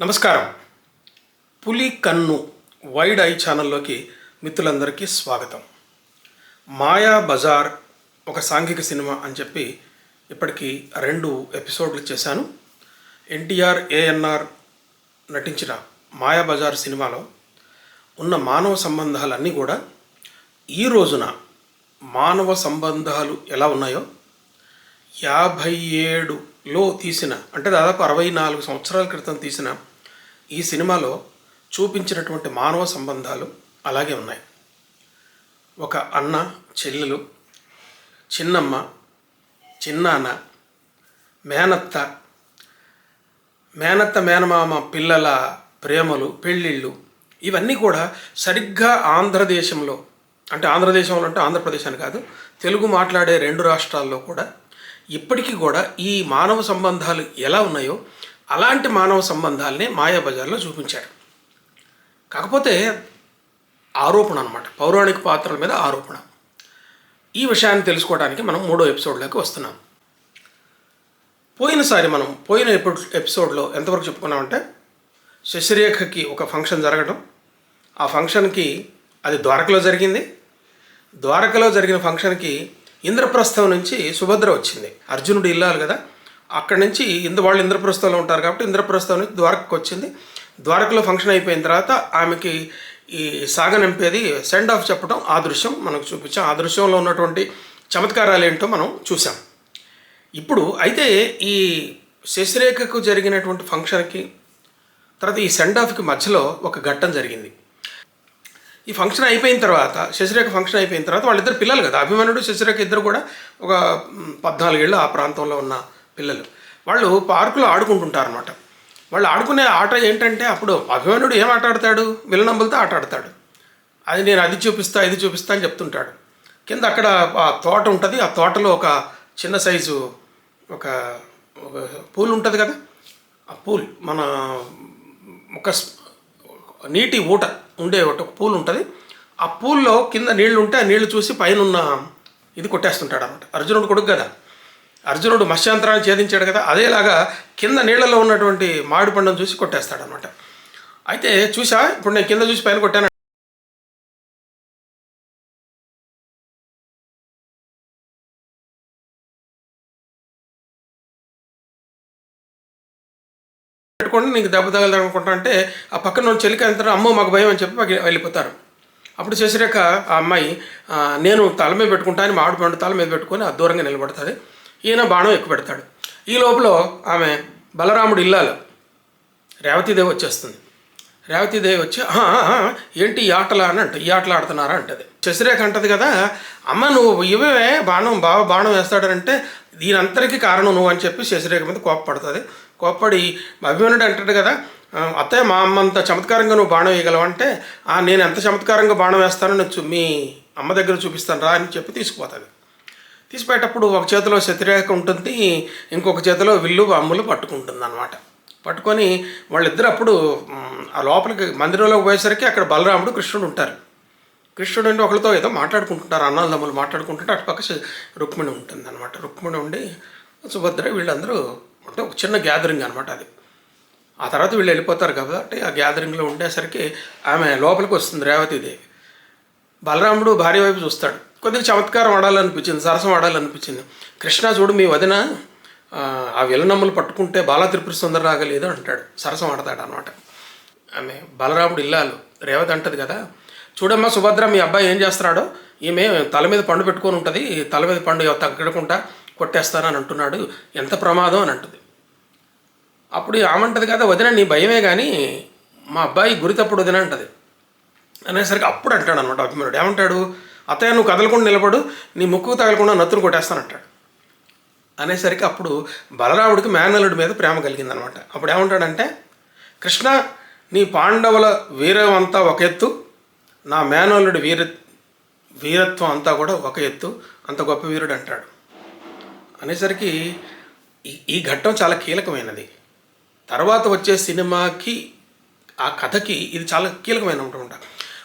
నమస్కారం. పులి కన్ను వైడ్ ఐ ఛానల్లోకి మిత్రులందరికీ స్వాగతం. మాయా బజార్ ఒక సాంఘిక సినిమా అని చెప్పి ఇప్పటికీ రెండు ఎపిసోడ్లు చేశాను. ఎన్టీఆర్ ఏఎన్ఆర్ నటించిన మాయా బజార్ సినిమాలో ఉన్న మానవ సంబంధాలన్నీ కూడా ఈ రోజున మానవ సంబంధాలు ఎలా ఉన్నాయో యాభై ఏడులో తీసిన అంటే దాదాపు అరవై నాలుగు సంవత్సరాల క్రితం తీసిన ఈ సినిమాలో చూపించినటువంటి మానవ సంబంధాలు అలాగే ఉన్నాయి. ఒక అన్న చెల్లెలు చిన్నమ్మ చిన్నాన్న మేనత్త మేనత్త మేనమామ పిల్లల ప్రేమలు పెళ్ళిళ్ళు ఇవన్నీ కూడా సరిగ్గా ఆంధ్రదేశంలో అంటే ఆంధ్రదేశంలో అంటే ఆంధ్రప్రదేశ్ అని కాదు తెలుగు మాట్లాడే రెండు రాష్ట్రాల్లో కూడా ఇప్పటికీ కూడా ఈ మానవ సంబంధాలు ఎలా ఉన్నాయో అలాంటి మానవ సంబంధాలని మాయాబజార్లో చూపించారు కాకపోతే ఆరోపణ అనమాట పౌరాణిక పాత్రల మీద ఆరోపణ. ఈ విషయాన్ని తెలుసుకోవడానికి మనం మూడో ఎపిసోడ్లోకి వస్తున్నాం. పోయినసారి మనం పోయిన ఎపిసోడ్లో ఎంతవరకు చెప్పుకున్నామంటే శశిరేఖకి ఒక ఫంక్షన్ జరగడం ఆ ఫంక్షన్కి అది ద్వారకలో జరిగింది. ద్వారకలో జరిగిన ఫంక్షన్కి ఇంద్రప్రస్థం నుంచి సుభద్ర వచ్చింది. అర్జునుడు ఇల్లాలి కదా. అక్కడి నుంచి ఇంద్ర వాళ్ళు ఇంద్రప్రస్థంలో ఉంటారు కాబట్టి ఇంద్రప్రస్థం నుంచి ద్వారకకు వచ్చింది. ద్వారకలో ఫంక్షన్ అయిపోయిన తర్వాత ఆమెకి ఈ సాగనంపేది సెండ్ ఆఫ్ చెప్పడం ఆ దృశ్యం మనకు చూపించాం. ఆ దృశ్యంలో ఉన్నటువంటి చమత్కారాలు ఏంటో మనం చూసాం ఇప్పుడు అయితే ఈ శశిరేఖకు జరిగినటువంటి ఫంక్షన్కి తర్వాత ఈ సెండ్ ఆఫ్కి మధ్యలో ఒక ఘట్టం జరిగింది. ఈ ఫంక్షన్ అయిపోయిన తర్వాత శశిరేఖ ఫంక్షన్ అయిపోయిన తర్వాత వాళ్ళిద్దరు పిల్లలు కదా. అభిమన్యుడు శశిరేఖ ఇద్దరు కూడా ఒక పద్నాలుగేళ్ళు ఆ ప్రాంతంలో ఉన్న పిల్లలు. వాళ్ళు పార్కులో ఆడుకుంటుంటారు అనమాట వాళ్ళు ఆడుకునే ఆట ఏంటంటే అప్పుడు అభిమన్యుడు ఏం ఆట ఆడతాడు విలనంబులతో ఆట ఆడతాడు. అది నేను అది చూపిస్తా ఇది చూపిస్తా అని చెప్తుంటాడు. కింద అక్కడ ఆ తోట ఉంటుంది. ఆ తోటలో ఒక చిన్న సైజు ఒక పూల్ ఉంటుంది కదా? ఆ పూల్ మన ఒక నీటి ఊట ఉండే ఒక పూల్ ఉంటుంది. ఆ పూల్లో కింద నీళ్ళు ఉంటే ఆ నీళ్ళు చూసి పైన ఉన్న ఇది కొట్టేస్తుంటాడు అనమాట అర్జునుడు కొడుకు కదా? అర్జునుడు మత్స్యాంతరాన్ని ఛేదించాడు కదా అదేలాగా కింద నీళ్ళలో ఉన్నటువంటి మామిడి పండును చూసి కొట్టేస్తాడు అనమాట అయితే చూసా ఇప్పుడు నేను కింద చూసి పైన కొట్టాను. పెట్టుకోండి నీకు దెబ్బ తగలదనుకుంటా అంటే ఆ పక్కన ఉన్న చెలికి అమ్మో మాకు భయం అని చెప్పి వెళ్ళిపోతారు. అప్పుడు చేసినాక ఆ అమ్మాయి నేను తల మీద పెట్టుకుంటా అని మామిడి పండు తల మీద పెట్టుకొని ఆ దూరంగా నిలబడుతుంది. ఈయన బాణం ఎక్కువ పెడతాడు ఈ లోపల ఆమె బలరాముడు ఇల్లాలు. రేవతీదేవి వచ్చేస్తుంది. రేవతీదేవి వచ్చి ఏంటి ఈ ఆటలా? అని అంట ఈ ఆటలు ఆడుతున్నారా? అంటది. శశిరేఖ అంటది కదా అమ్మ నువ్వు ఇవే బాణం బావ బాణం వేస్తాడంటే దీనంతరికి కారణం నువ్వు అని చెప్పి శశిరేఖ మీద కోపపడుతుంది. కోప్పడి అభిమన్యుడు అంటాడు కదా అత్తయ్య మా అమ్మ అంత చమత్కారంగా నువ్వు బాణం వేయగలవు? అంటే నేను ఎంత చమత్కారంగా బాణం వేస్తానో నేను మీ అమ్మ దగ్గర చూపిస్తాను రా అని చెప్పి తీసుకుపోతుంది. తీసిపోయేటప్పుడు ఒక చేతిలో శతిరేఖ ఉంటుంది ఇంకొక చేతిలో విల్లు అమ్ములు పట్టుకుంటుంది అనమాట పట్టుకొని వాళ్ళిద్దరు అప్పుడు ఆ లోపలికి మందిరంలోకి పోయేసరికి అక్కడ బలరాముడు కృష్ణుడు ఉంటారు. కృష్ణుడు అంటే ఒకరితో ఏదో మాట్లాడుకుంటుంటారు అన్నదమ్ములు మాట్లాడుకుంటుంటే అటుపక్క రుక్మిణి ఉంటుంది అనమాట రుక్మిణి ఉండి సుభద్ర వీళ్ళందరూ అంటే ఒక చిన్న గ్యాదరింగ్ అనమాట అది. ఆ తర్వాత వీళ్ళు వెళ్ళిపోతారు కాబట్టి ఆ గ్యాదరింగ్లో ఉండేసరికి ఆమె లోపలికి వస్తుంది రేవతిదేవి. బలరాముడు భార్య వైపు చూస్తాడు. కొద్దిగా చమత్కారం ఆడాలనిపించింది సరసం ఆడాలనిపించింది కృష్ణ చూడు మీ వదిన ఆ, విలనమ్మలు పట్టుకుంటే బాలా త్రిపుర సుందర రాగలేదు అంటాడు. సరసం ఆడతాడు అనమాట ఆమె బలరాముడు ఇల్లాలు రేవతి అంటది కదా. చూడమ్మా సుభద్ర మీ అబ్బాయి ఏం చేస్తున్నాడో? ఈమె తల మీద పండు పెట్టుకొని ఉంటుంది. తల మీద పండు తగ్గకుండా కొట్టేస్తానని అంటున్నాడు. ఎంత ప్రమాదం అని అంటుంది. అప్పుడు ఆమంటది కదా వదిన నీ భయమే కానీ మా అబ్బాయి గురి తప్పుడు వదిన అంటది. అనేసరికి అప్పుడు అంటాడు అనమాట అభిమన్యుడు. ఏమంటాడు? అత్తయ్య నువ్వు కదలకుండా నిలబడు నీ ముక్కు తగలకుండా నత్తును కొట్టేస్తానంటాడు. అనేసరికి అప్పుడు బలరాముడికి మేనలుడి మీద ప్రేమ కలిగిందనమాట. అప్పుడు ఏమంటాడంటే కృష్ణ నీ పాండవుల వీరం అంతా ఒక ఎత్తు నా మేనలుడి వీర వీరత్వం అంతా కూడా ఒక ఎత్తు అంత గొప్ప వీరుడు అంటాడు. అనేసరికి ఈ ఈ ఘట్టం చాలా కీలకమైనది. తర్వాత వచ్చే సినిమాకి ఆ కథకి ఇది చాలా కీలకమైన ఉంటుంట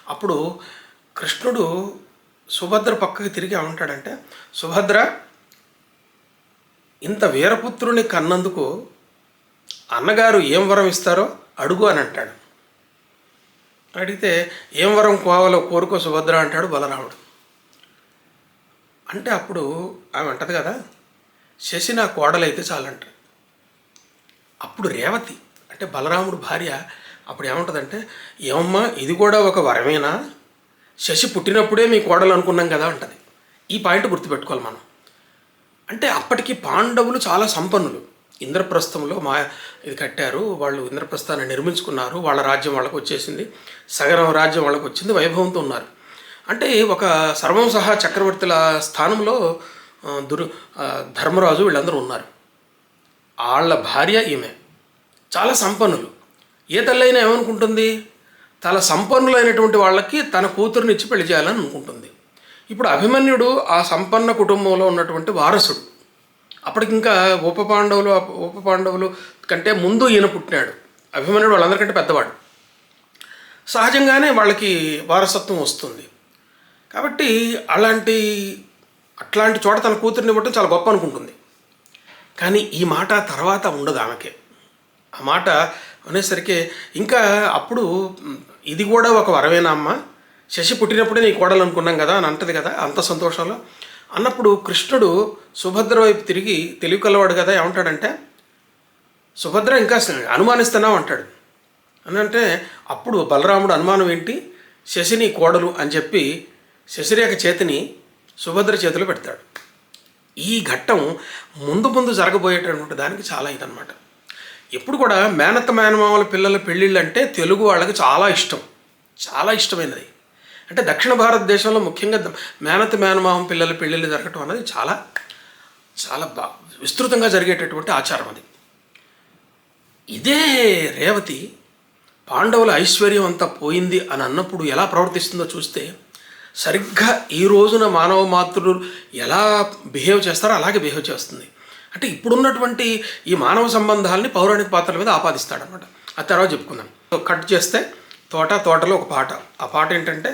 అప్పుడు కృష్ణుడు సుభద్ర పక్కకి తిరిగి ఏమంటాడంటే సుభద్ర ఇంత వీరపుత్రుని కన్నందుకు అన్నగారు ఏం వరం ఇస్తారో అడుగు అని అంటాడు. అడిగితే ఏం వరం కోవాలో కోరుకో సుభద్ర అంటాడు బలరాముడు. అంటే అప్పుడు ఆమె అంటది కదా శశి నా కోడలైతే చాలంట. అప్పుడు రేవతి అంటే బలరాముడు భార్య అప్పుడు ఏమంటుందంటే ఏమమ్మా ఇది కూడా ఒక వరమేనా? శశి పుట్టినప్పుడే మీ కోడలు అనుకున్నాం కదా అంటది. ఈ పాయింట్ గుర్తుపెట్టుకోవాలి మనం. అంటే అప్పటికి పాండవులు చాలా సంపన్నులు. ఇంద్రప్రస్థంలో మా ఇది కట్టారు వాళ్ళు ఇంద్రప్రస్థాన్ని నిర్మించుకున్నారు వాళ్ళ రాజ్యం వాళ్ళకు వచ్చేసింది సగరం రాజ్యం వాళ్ళకు వచ్చింది వైభవంతో ఉన్నారు. అంటే ఒక సర్వం సహా చక్రవర్తుల స్థానంలో దుర్ దురు ధర్మరాజు వీళ్ళందరూ ఉన్నారు. వాళ్ళ భార్య ఈమె. చాలా సంపన్నులు. ఏ తల్లైనా ఏమనుకుంటుంది? తన సంపన్నులైనటువంటి వాళ్ళకి తన కూతురుని ఇచ్చి పెళ్ళి చేయాలని అనుకుంటుంది. ఇప్పుడు అభిమన్యుడు ఆ సంపన్న కుటుంబంలో ఉన్నటువంటి వారసుడు. అప్పటికింకా ఉప పాండవులు ఉప పాండవులు కంటే ముందు ఈయన పుట్టినాడు. అభిమన్యుడు వాళ్ళందరికంటే పెద్దవాడు. సహజంగానే వాళ్ళకి వారసత్వం వస్తుంది. కాబట్టి అలాంటి అట్లాంటి చోట తన కూతుర్ని ఇవ్వటం చాలా గొప్ప అనుకుంటుంది. కానీ ఈ మాట తర్వాత ఉండదు ఆమెకే. ఆ మాట అనేసరికి ఇంకా అప్పుడు ఇది కూడా ఒక వరమేనా అమ్మ? శశి పుట్టినప్పుడే నీ కోడలు అనుకున్నాం కదా అని అంటది కదా అంత సంతోషంలో. అన్నప్పుడు కృష్ణుడు సుభద్ర వైపు తిరిగి తెలివి కలవాడు కదా ఏమంటాడంటే సుభద్ర ఇంకా అనుమానిస్తున్నావు అంటాడు. అని అంటే అప్పుడు బలరాముడు అనుమానం ఏంటి? శశిని కోడలు అని చెప్పి శశిరేఖ చేతిని సుభద్ర చేతిలో పెడతాడు. ఈ ఘట్టం ముందు ముందు జరగబోయేటటువంటి దానికి చాలా ఇదనమాట ఎప్పుడు కూడా మేనత్త మేనమామల పిల్లల పెళ్ళిళ్ళు అంటే తెలుగు వాళ్ళకి చాలా ఇష్టం. చాలా ఇష్టమైనది. అంటే దక్షిణ భారతదేశంలో ముఖ్యంగా మేనత్త మేనమామ పిల్లల పెళ్ళిళ్ళు జరగటం అనేది చాలా చాలా బా విస్తృతంగా జరిగేటటువంటి ఆచారం అది. ఇదే రేవతి పాండవుల ఐశ్వర్యం అంతా పోయింది అని అన్నప్పుడు ఎలా ప్రవర్తిస్తుందో చూస్తే సరిగ్గా ఈ రోజున మానవ మాతృలు ఎలా బిహేవ్ చేస్తారో అలాగే బిహేవ్ చేస్తుంది. అంటే ఇప్పుడున్నటువంటి ఈ మానవ సంబంధాలని పౌరాణిక పాత్రల మీద ఆపాదిస్తాడనమాట ఆ తర్వాత చెప్పుకుందాం. కట్ చేస్తే తోట తోటలో ఒక పాట. ఆ పాట ఏంటంటే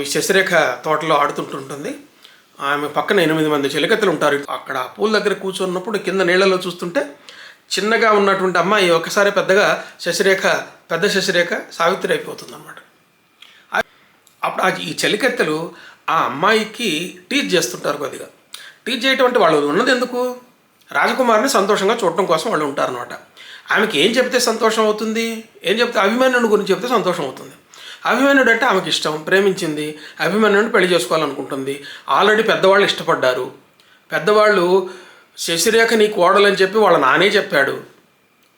ఈ శశిరేఖ తోటలో ఆడుతుంటుంటుంది. ఆమె పక్కన ఎనిమిది మంది చెలికత్తలు ఉంటారు. అక్కడ ఆ పూల దగ్గర కూర్చున్నప్పుడు కింద నీళ్ళలో చూస్తుంటే చిన్నగా ఉన్నటువంటి అమ్మాయి ఒకసారి పెద్దగా శశిరేఖ పెద్ద శశిరేఖ సావిత్రి అయిపోతుంది అనమాట అప్పుడు ఈ చలికత్తెలు ఆ అమ్మాయికి టీచ్ చేస్తుంటారు కొద్దిగా. టీచ్ చేయటం అంటే వాళ్ళు ఉన్నది ఎందుకు? రాజకుమారిని సంతోషంగా చూడటం కోసం వాళ్ళు ఉంటారనమాట ఆమెకి ఏం చెప్తే సంతోషం అవుతుంది? ఏం చెప్తే అభిమానుని గురించి చెప్తే సంతోషం అవుతుంది. అభిమన్యుడు అంటే ఆమెకి ఇష్టం ప్రేమించింది అభిమన్యుడిని పెళ్ళి చేసుకోవాలనుకుంటుంది. ఆల్రెడీ పెద్దవాళ్ళు ఇష్టపడ్డారు. పెద్దవాళ్ళు శశిరేఖ నీ కోడలు అని చెప్పి వాళ్ళ నానే చెప్పాడు.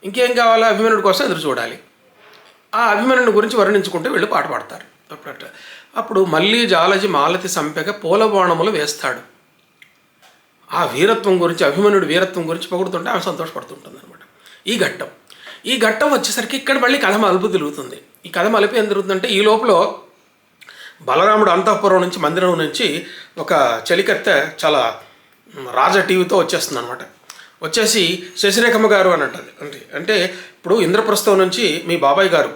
ఇంకేం కావాలో? అభిమన్యుడి కోసం ఎదురు చూడాలి. ఆ అభిమన్యుని గురించి వర్ణించుకుంటూ వెళ్ళి పాట పాడతారు. అప్పుడు మళ్ళీ జాలజి మాలతి సంపెగ పూలబాణములు వేస్తాడు. ఆ వీరత్వం గురించి అభిమన్యుడు వీరత్వం గురించి పొగుడుతుంటే ఆమె సంతోషపడుతుంటుంది అనమాట ఈ ఘట్టం. ఈ ఘట్టం వచ్చేసరికి ఇక్కడ మళ్ళీ కథ మలుపు తిరుగుతుంది. ఈ కథ మలుపు ఏం తిరుగుతుందంటే ఈ లోపల బలరాముడు అంతఃపురం నుంచి మందిరం నుంచి ఒక చలికత్తె చాలా రాజా టీవీతో వచ్చేస్తుంది అనమాట వచ్చేసి శశిరేఖమ్మ గారు అని అంటది. అంటే అంటే ఇప్పుడు ఇంద్రప్రస్థం నుంచి మీ బాబాయ్ గారు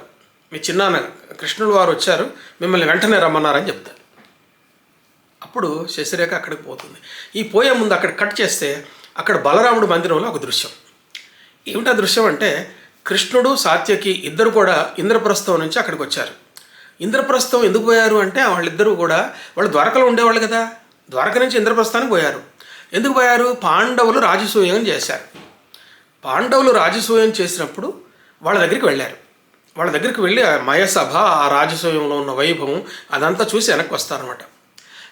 మీ చిన్నాన్న కృష్ణుడు వారు వచ్చారు మిమ్మల్ని వెంటనే రమ్మన్నారని చెప్తారు. అప్పుడు శశిరేఖ అక్కడికి పోతుంది. ఈ పోయే ముందు అక్కడ కట్ చేస్తే అక్కడ బలరాముడు మందిరంలో ఒక దృశ్యం. ఏమిటా దృశ్యం అంటే కృష్ణుడు సాత్యకి ఇద్దరు కూడా ఇంద్రప్రస్థం నుంచి అక్కడికి వచ్చారు. ఇంద్రప్రస్థం ఎందుకు పోయారు అంటే వాళ్ళిద్దరూ కూడా వాళ్ళు ద్వారకలో ఉండేవాళ్ళు కదా. ద్వారక నుంచి ఇంద్రప్రస్థానికి పోయారు. ఎందుకు పోయారు? పాండవులు రాజసూయం చేశారు. పాండవులు రాజసూయం చేసినప్పుడు వాళ్ళ దగ్గరికి వెళ్ళారు. వాళ్ళ దగ్గరికి వెళ్ళి ఆ మయసభ ఆ రాజసూయంలో ఉన్న వైభవం అదంతా చూసి వెనక్కి వస్తారనమాట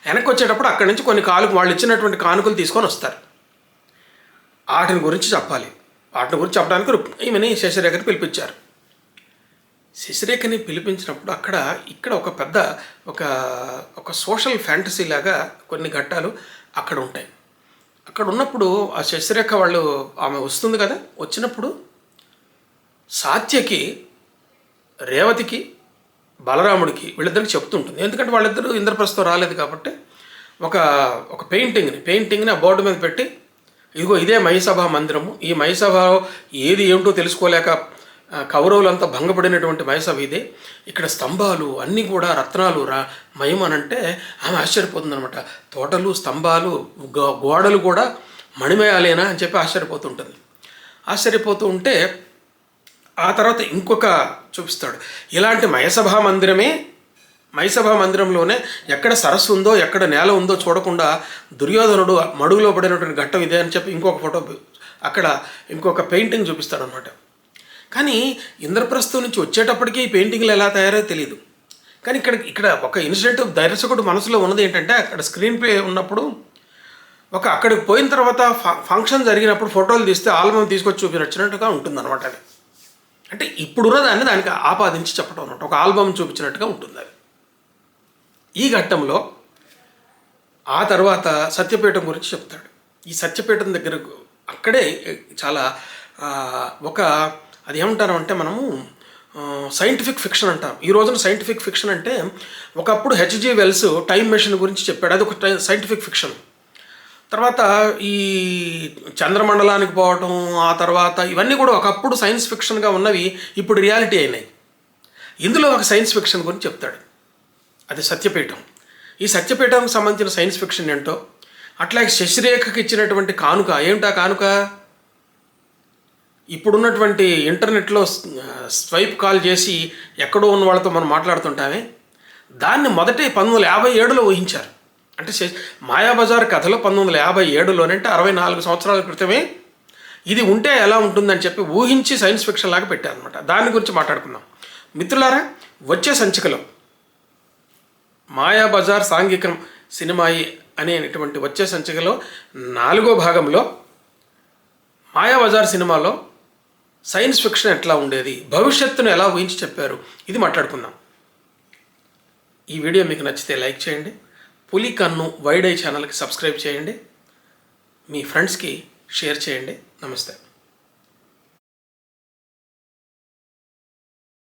వెనక్కి వచ్చేటప్పుడు అక్కడి నుంచి కొన్ని కానుక వాళ్ళు ఇచ్చినటువంటి కానుకలు తీసుకొని వస్తారు. వాటిని గురించి చెప్పాలి. వాటిని గురించి చెప్పడానికి ఈమెని శశిరేఖని పిలిపించారు. శశిరేఖని పిలిపించినప్పుడు అక్కడ ఇక్కడ ఒక పెద్ద ఒక ఒక సోషల్ ఫ్యాంటసీ లాగా కొన్ని ఘట్టాలు అక్కడ ఉంటాయి. అక్కడ ఉన్నప్పుడు ఆ శశిరేఖ వాళ్ళు ఆమె వస్తుంది కదా వచ్చినప్పుడు సాత్యకి రేవతికి బలరాముడికి వీళ్ళిద్దరికి చెప్తుంటుంది. ఎందుకంటే వాళ్ళిద్దరూ ఇంద్రప్రస్థం రాలేదు కాబట్టి ఒక ఒక పెయింటింగ్ని పెయింటింగ్ని ఆ బోర్డు మీద పెట్టి ఇదిగో ఇదే మహిసభ మందిరము. ఈ మహిసభ ఏది ఏమిటో తెలుసుకోలేక కౌరవులంతా భంగపడినటువంటి మహిసభ ఇదే. ఇక్కడ స్తంభాలు అన్నీ కూడా రత్నాలు రా మహిమనంటే ఆమె ఆశ్చర్యపోతుందనమాట తోటలు స్తంభాలు గో- గోడలు కూడా మణిమయాలేనా అని చెప్పి ఆశ్చర్యపోతుంటుంది. ఆశ్చర్యపోతూ ఉంటే ఆ తర్వాత ఇంకొక చూపిస్తాడు. ఇలాంటి మయసభా మందిరమే మైసభా మందిరంలోనే ఎక్కడ సరస్సు ఉందో ఎక్కడ నేల ఉందో చూడకుండా దుర్యోధనుడు మడుగులో పడినటువంటి ఘట్టం ఇదే అని చెప్పి ఇంకొక ఫోటో అక్కడ ఇంకొక పెయింటింగ్ చూపిస్తాడు అనమాట కానీ ఇంద్రప్రస్థం నుంచి వచ్చేటప్పటికి ఈ పెయింటింగ్లు ఎలా తయారో తెలియదు కానీ ఇక్కడ ఇక్కడ ఒక ఇన్సిడెంట్ దర్శకుడు మనసులో ఉన్నది ఏంటంటే అక్కడ స్క్రీన్ ప్లే ఉన్నప్పుడు ఒక అక్కడికి పోయిన తర్వాత ఫంక్షన్ జరిగినప్పుడు ఫోటోలు తీస్తే ఆల్బమ్ తీసుకొచ్చి చూపించినట్టుగా ఉంటుంది అనమాట అది. అంటే ఇప్పుడున్న దాన్ని దానికి ఆపాదించి చెప్పడం అనమాట. ఒక ఆల్బమ్ చూపించినట్టుగా ఉంటుంది అది. ఈ ఘట్టంలో ఆ తర్వాత సత్యపీఠం గురించి చెప్తాడు. ఈ సత్యపీఠం దగ్గర అక్కడే చాలా ఒక అది ఏమంటారు అంటే మనము సైంటిఫిక్ ఫిక్షన్ అంటాం. ఈ రోజున సైంటిఫిక్ ఫిక్షన్ అంటే ఒకప్పుడు హెచ్జి వెల్స్ టైం మెషిన్ గురించి చెప్పాడు. అది ఒక సైంటిఫిక్ ఫిక్షన్. తర్వాత ఈ చంద్రమండలానికి పోవటం ఆ తర్వాత ఇవన్నీ కూడా ఒకప్పుడు సైన్స్ ఫిక్షన్గా ఉన్నవి ఇప్పుడు రియాలిటీ అయినాయి. ఇందులో ఒక సైన్స్ ఫిక్షన్ గురించి చెప్తాడు. అది సత్యపీఠం. ఈ సత్యపీఠంకి సంబంధించిన సైన్స్ ఫిక్షన్ ఏంటో అట్లాగే శశిరేఖకి ఇచ్చినటువంటి కానుక ఏమిటా కానుక? ఇప్పుడున్నటువంటి ఇంటర్నెట్లో స్వైప్ కాల్ చేసి ఎక్కడో ఉన్న వాళ్ళతో మనం మాట్లాడుతుంటామే. దాన్ని మొదట పంతొమ్మిది వందల యాభై ఏడులో ఊహించారు. అంటే మాయాబజార్ కథలో పంతొమ్మిది వందల యాభై ఏడులోనే అంటే అరవై నాలుగు సంవత్సరాల క్రితమే ఇది ఉంటే ఎలా ఉంటుందని చెప్పి ఊహించి సైన్స్ ఫిక్షన్ లాగా పెట్టారనమాట దాని గురించి మాట్లాడుకుందాం. మిత్రులారా వచ్చే సంచికలో మాయాబజార్ సాంఘికం సినిమాయి అనేటువంటి వచ్చే సంచికలో నాలుగో భాగంలో మాయాబజార్ సినిమాలో సైన్స్ ఫిక్షన్ ఎట్లా ఉండేది భవిష్యత్తును ఎలా ఊహించి చెప్పారు ఇది మాట్లాడుకుందాం. ఈ వీడియో మీకు నచ్చితే లైక్ చేయండి. పులి కన్ను వైడ్ ఐ ఛానల్కి సబ్స్క్రైబ్ చేయండి. మీ ఫ్రెండ్స్కి షేర్ చేయండి. నమస్తే.